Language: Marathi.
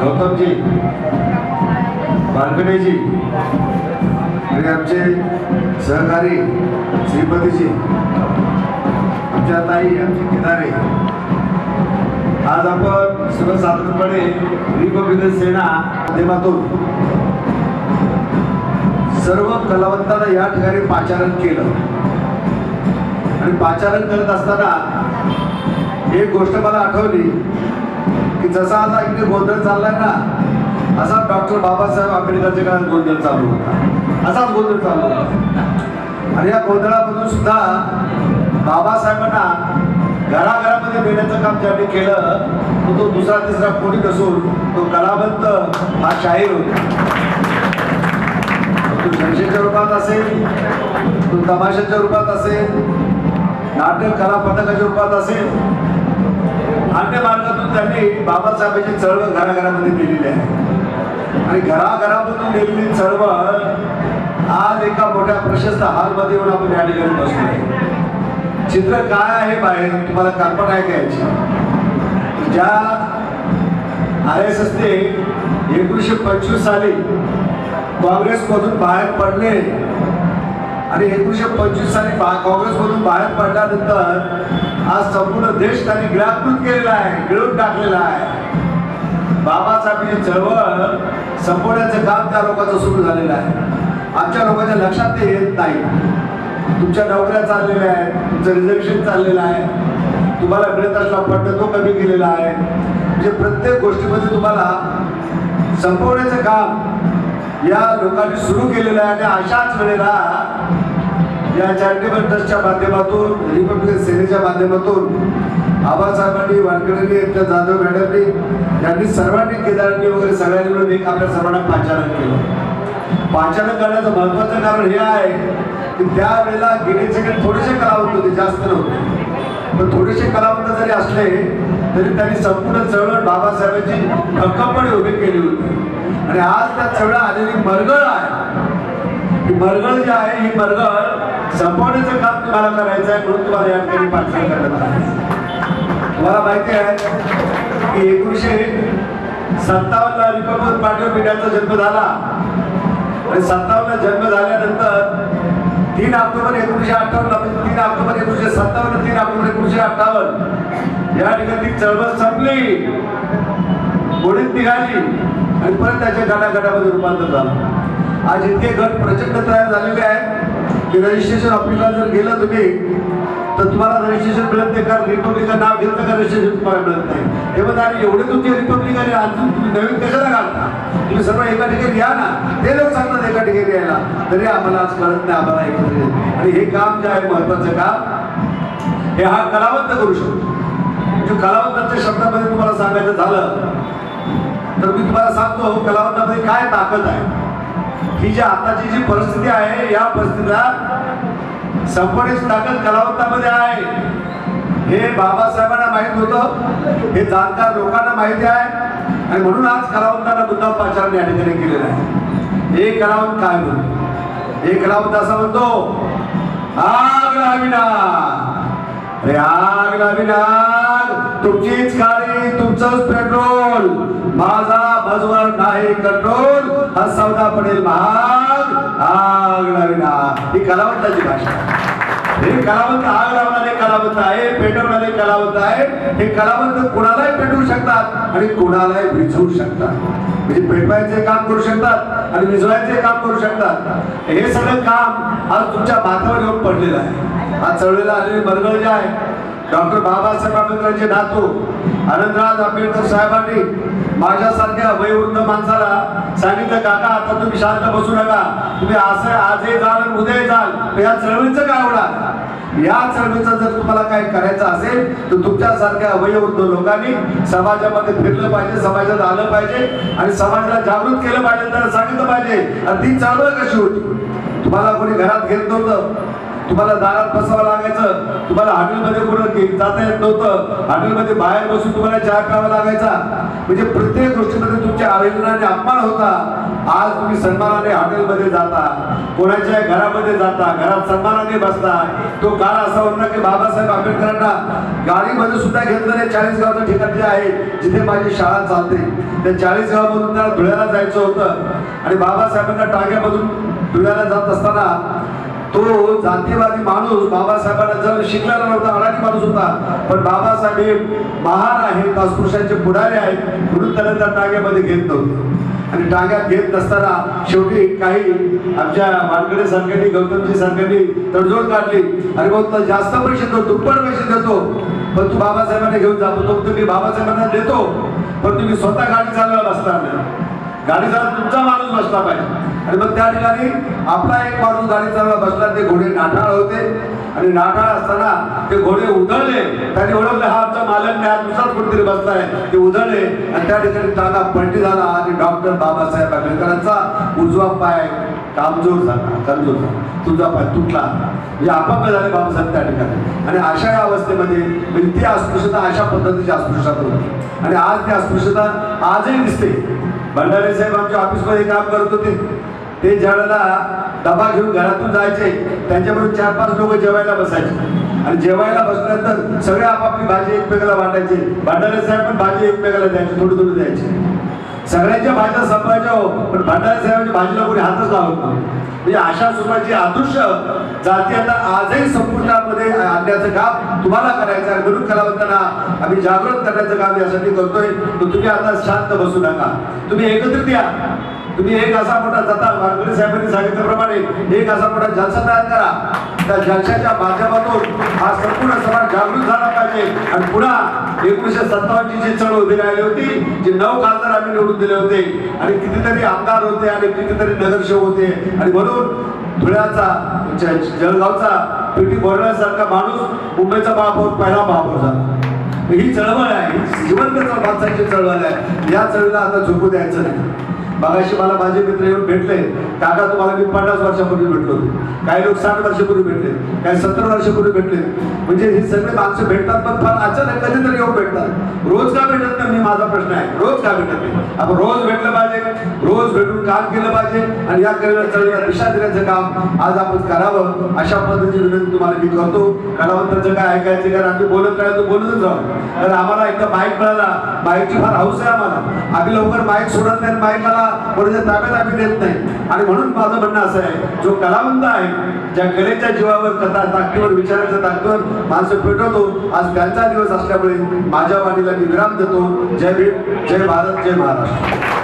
गौतमजी बालकडेजी आणि आमचे सहकारी श्रीपतीजी आमच्या ताई आमचे किनारे. आज आपण सर्वसाधारणपणे रिपब्लिकन सेना माध्यमातून सर्व कलावंतांना या ठिकाणी पाचारण केलं. आणि पाचारण करत असताना एक गोष्ट मला आठवली. की जसा आता इकडे गोंधळ चाललाय ना असा डॉक्टर बाबासाहेब आंबेडकरच्या काळात गोंधळ चालू होता. असाच गोंधळ चालू होता. आणि या गोंधळामधून सुद्धा बाबासाहेबांना घराघरामध्ये देण्याचं काम ज्यांनी केलं तो तो दुसरा तिसरा कोणी नसून तो कलावंत हा शाहीर होता. तो संशयाच्या रूपात असेल तो तमाशाच्या रूपात असेल नाटक कला पथकाच्या रूपात असेल अन्य मार्गातून त्यांनी बाबासाहेबांची चळवळ घराघरामध्ये दिलेली आहे. आणि घराघरामधून दिलेली चळवळ आज एका मोठ्या प्रशस्त हॉलमध्ये येऊन आपण या ठिकाणी आहे. चित्र काय आहे बाहेर? तुम्हाला कल्पना आहे घ्यायची ज्या आर एस एसने एकोणीसशे पंचवीस साली काँग्रेसमधून बाहेर पडले आणि एकोणीसशे पंचवीस साली बा काँग्रेसमधून बाहेर पडल्यानंतर आज संपूर्ण देश त्यांनी गिळाकृत केलेला आहे गिळून टाकलेला आहे. बाबासाहेबांची चळवळ संपवण्याचं काम त्या लोकांचं सुरू झालेलं आहे. आमच्या लोकांच्या लक्षात ते येत नाही. तुमच्या नोकऱ्या चाललेल्या आहेत तुमचं रिझर्वेशन चाललेलं आहे. तुम्हाला मिळत असला फंड तो कमी केलेला आहे. म्हणजे प्रत्येक गोष्टीमध्ये तुम्हाला संपवण्याचं काम या लोकांनी सुरू केलेलं आहे आणि अशाच वेळेला या चॅरिटेबल ट्रस्टच्या माध्यमातून रिपब्लिक सेनेच्या माध्यमातून आबासाहेबांनी वानकडेने एकट्या जाधव मॅडमनी यांनी सर्वांनी केदारांनी वगैरे सगळ्यांनी मिळून एक आपल्या सर्वांना पाचारण केलं. पाचारण करण्याचं महत्वाचं कारण हे आहे की त्यावेळेला गिरीचे काही थोडेसे कलावंत होते जास्त नव्हते. पण थोडेसे कलावंत जरी असले तरी त्यांनी संपूर्ण चळवळ बाबासाहेबांची भक्कमपणे उभी केली होती. आणि आज त्या चळवळ आलेली मरगळ आहे. ही मरगळ जी आहे ही मरगळ संपवण्याचं काम तुम्हाला करायचं आहे म्हणून तुम्हाला या ठिकाणी पाठवण करण्यात आहे तुम्हाला माहिती आहे की एकोणीसशे सत्तावन्नला रिपब्लिक पाटील पिढ्याचा जन्म झाला. आणि सत्तावन्न जन्म झाल्यानंतर तीन ऑक्टोबर एकोणीसशे अठ्ठावन्न म्हणजे तीन ऑक्टोबर एकोणीसशे सत्तावन्न तीन ऑक्टोबर एकोणीशे अठ्ठावन्न. या ठिकाणी ती चळवळ संपली. गोडीत निघाली. आणि परत त्याच्या गटागटामध्ये रूपांतर झालं. आज इतके गट प्रचंड तयार झालेले आहेत. की रजिस्ट्रेशन ऑफिसला जर गेलं तुम्ही तर तुम्हाला रजिस्ट्रेशन मिळत नाही कारण रिपब्लिकन नाव घेतलं का रजिस्ट्रेशन तुम्हाला मिळत नाही. हे बघा आणि एवढे तुमचे रिपब्लिकन अजून तुम्ही नवीन कशाला घालता? तुम्ही सर्व एका ठिकाणी या ना ते लोक सांगतात एका ठिकाणी यायला. तरी आम्हाला आज कळत नाही आम्हाला एकत्र आणि हे काम जे आहे महत्वाचं काम हे हा कलावंत करू शकतो. म्हणजे कलावंताच्या शब्दामध्ये तुम्हाला सांगायचं झालं तर मी तुम्हाला सांगतो कलावंतामध्ये काय ताकद आहे? ही जी आताची जी परिस्थिती आहे या परिस्थितीला संपूर्ण ताकद कलावंतामध्ये आहे. हे बाबासाहेबांना माहीत होतं हे जाणकार लोकांना माहिती आहे आणि म्हणून आज कलावंतांना मुद्दा पाचारण या ठिकाणी केलेलं आहे. हे कलावंत काय म्हणतो हे कलावंत असा म्हणतो आग लाविना अरे आग लाविना तुमचीच नाही तुमचंच पेट्रोल. माझा भजवर नाही कंट्रोल हा सौदा पडेल महाग. आग लाविना ही कलावंताची भाषा. हे कलावंत आग लावणारे कलावंत आहे पेटवणारे कलावंत आहे. हे कलावंत कुणालाही पेटवू शकतात आणि कुणालाही विझवू शकतात. म्हणजे पेटवायचे काम करू शकतात आणि विजवायचे काम करू शकतात. हे सगळं काम आज तुमच्या भातावर येऊन पडलेलं आहे. आज चळवळीला आलेली बरगळ जे आहे डॉक्टर बाबासाहेब आंबेडकरांचे नातू आनंदराज आंबेडकर साहेबांनी माझ्यासारख्या वयवृद्ध माणसाला सांगितलं काका आता तुम्ही शांत बसू नका. तुम्ही असं आजही जाल उद्या जाल या चळवळीचं काय होणार या चळवळीचं जर तुम्हाला काही करायचं असेल तर तुमच्यासारख्या वयोवृद्ध लोकांनी समाजामध्ये फिरलं पाहिजे समाजात आलं पाहिजे आणि समाजाला जागृत केलं पाहिजे त्यांना सांगितलं पाहिजे. आणि ती चळवळ कशी होती? तुम्हाला कोणी घरात घेत नव्हतं. तुम्हाला दारात बसावं लागायचं. तुम्हाला हॉटेलमध्ये कुठं जाता येत नव्हतं. हॉटेलमध्ये बाहेर बसून तुम्हाला चहा प्यावा लागायचा. म्हणजे प्रत्येक गोष्टीमध्ये तुमच्या आवेदनाने अपमान होता. आज तुम्ही सन्मानाने हॉटेलमध्ये जाता. कोणाच्या घरामध्ये जाता. घरात सन्मानाने बसता. तो काळ असा होता की बाबासाहेब आंबेडकरांना गाडीमध्ये सुद्धा घेतलं नाही. चाळीस गावचं ठिकाण जे आहे जिथे माझी शाळा चालते. त्या चाळीस गावामधून त्याला धुळ्याला जायचं होतं. आणि बाबासाहेबांना टाक्यामधून धुळ्याला जात असताना तो जातीवादी माणूस बाबासाहेबांना जर शिकलेला नव्हता अडाणी माणूस होता. पण बाबासाहेब महान आहेत अस्पृश्यांचे पुढारे आहेत म्हणून त्याला त्या टांग्यामध्ये घेत नव्हतो. आणि टांग्यात घेत नसताना शेवटी काही आमच्या वानकडे सरकारने गौतमजी सरकारने तडजोड काढली. अरे भाऊ जास्त पैसे देतो दुप्पट पैसे देतो. पण तू बाबासाहेबांना घेऊन जातो तो तुम्ही बाबासाहेबांना देतो. पण तुम्ही स्वतः गाडी चालवायला बसणार गाडीचा चालत तुमचा माणूस बसला पाहिजे. आणि मग त्या ठिकाणी आपला एक माणूस गाडी चालला बसला ते घोडे नाठाळ होते. आणि नाठाळ असताना ते घोडे उधळले. त्याने ओळखलं हा आमचा मालक नाही दुसराच कुठेतरी बसलाय ते उधळले. आणि त्या ठिकाणी टाका पलटी झाला आणि डॉक्टर बाबासाहेब आंबेडकरांचा उजवा पाय कामजोर झाला कमजोर झाला. तुझा पाय तुटला. म्हणजे अपंग झाले बाबासाहेब त्या ठिकाणी. आणि अशा या अवस्थेमध्ये म्हणजे ती अस्पृश्यता अशा पद्धतीची अस्पृश्यता होती. आणि आज ती अस्पृश्यता आजही दिसते. भंडारे साहेब आमच्या ऑफिसमध्ये काम करत होते. ते ज्यावेळेला डबा घेऊन घरातून जायचे. त्यांच्याबरोबर चार पाच लोक जेवायला बसायचे. आणि जेवायला बसल्यानंतर सगळे आपापली भाजी एकमेकाला वाटायची. भंडारे साहेब पण भाजी एकमेकाला द्यायची थोडी थोडी द्यायची. सगळ्यांच्या भाज्या संपायच्या हो पण भंडारे साहेबांच्या भाजीला कोणी हातच लावत नाही. म्हणजे अशा स्वरूपाची आदृश्य जाती आता आजही संपुष्टामध्ये आणण्याचं काम तुम्हाला करायचं आहे. म्हणून कलावंतांना आम्ही जागृत करण्याचं काम यासाठी करतोय. तर तुम्ही आता शांत बसू नका. तुम्ही एकत्रित या. तुम्ही एक असा मोठा जता वारकरी साहेबांनी सांगितल्याप्रमाणे एक असा मोठा जलसा तयार करा. त्या जलशाच्या माध्यमातून हा संपूर्ण समाज जागृत झाला पाहिजे. आणि पुन्हा एकोणीशे सत्तावन्नची जी चळ उभी राहिली होती जे नऊ खासदार आम्ही निवडून दिले होते आणि कितीतरी आमदार होते आणि कितीतरी नगरसेवक होते. आणि म्हणून धुळ्याचा म्हणजे जळगावचा पिटी बोरण्यासारखा माणूस मुंबईचा महापौर पहिला महापौर झाला ही चळवळ आहे जिवंत माणसाची चळवळ आहे. या चळवळीला आता झोपू द्यायचं नाही. मगाशी मला माझे मित्र येऊन भेटले. काका तुम्हाला मी पन्नास वर्षापूर्वी भेटलो होतो. काही लोक साठ वर्षापूर्वी भेटले. काही सत्तर वर्षापूर्वी भेटले. म्हणजे हे सगळे माणसं भेटतात पण फार अचानक कधीतरी येऊन भेटतात. रोज का भेटत नाही? मी माझा प्रश्न आहे. रोज का भेटत नाही? आपण रोज भेटलं पाहिजे. रोज भेटून काम केलं पाहिजे. आणि या कलेला चळवळीला दिशा देण्याचं काम आज आपण करावं अशा पद्धतीची विनंती तुम्हाला मी करतो. कलावंताचं काय ऐकायचं कारण आम्ही बोलत राहिलो बोलतच राहू. तर आम्हाला एकदा माईक मिळाला. माईकची फार हौस आहे आम्हाला. आम्ही लवकर माईक सोडत नाही माईकाला कोणाच्या ताब्यात आम्ही देत नाही. आणि म्हणून माझं म्हणणं असं आहे जो कलावंत आहे ज्या कलेच्या जीवावर कथा ताकदीवर विचाराच्या ताकदीवर माणसं पेटवतो आज त्यांचा दिवस असल्यामुळे माझ्या वाणीला मी विराम देतो. जय भीम जय भारत जय महाराष्ट्र.